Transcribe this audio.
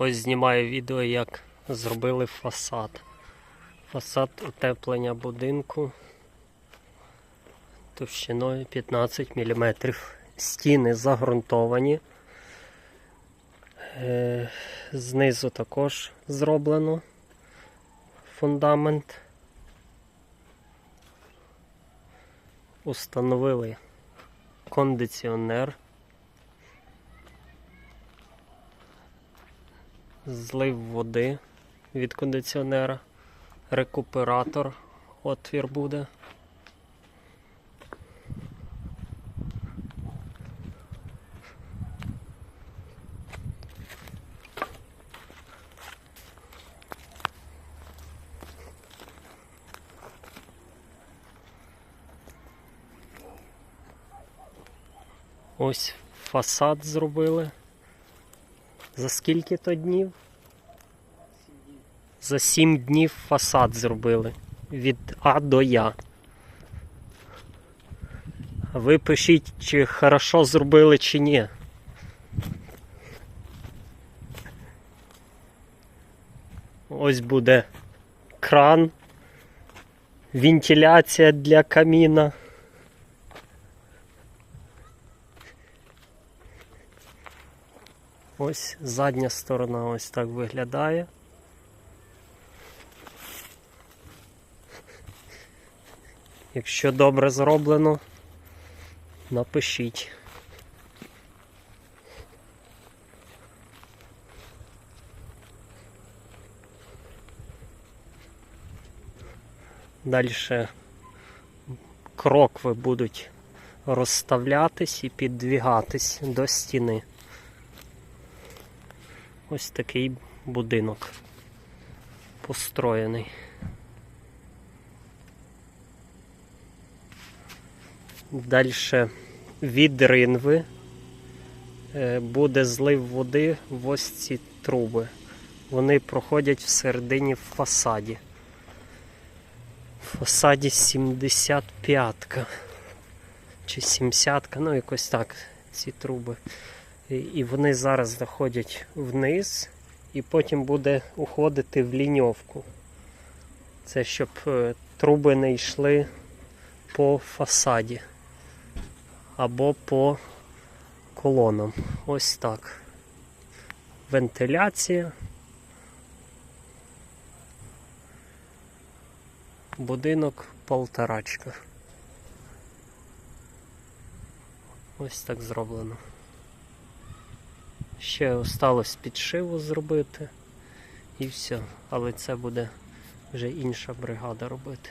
Ось знімаю відео, як зробили фасад. Фасад утеплення будинку товщиною 15 мм. Стіни загрунтовані. Е, Знизу також зроблено фундамент. Установили кондиціонер. Злив води від кондиціонера, рекуператор, отвір буде. Ось фасад зробили. За скільки то днів? За сім днів фасад зробили. Від А до Я. Ви пишіть, чи хорошо зробили, чи ні. Ось буде кран, вентиляція для каміна. Ось задня сторона ось так виглядає. Якщо добре зроблено, напишіть. Далі крокви будуть розставлятись і піддвігатись до стіни. Ось такий будинок построєний. Далі від ринви е, буде злив води в ось ці труби. Вони проходять всередині в фасаді. В фасаді 75-ка чи 70-ка, ну якось так ці труби. І- вони зараз заходять вниз і потім буде уходити в ліньовку. Це щоб е, труби не йшли по фасаді або по колонам. Ось так. Вентиляція. Будинок полторачка. Ось так зроблено. Ще осталось підшиву зробити і все. Але це буде вже інша бригада робити.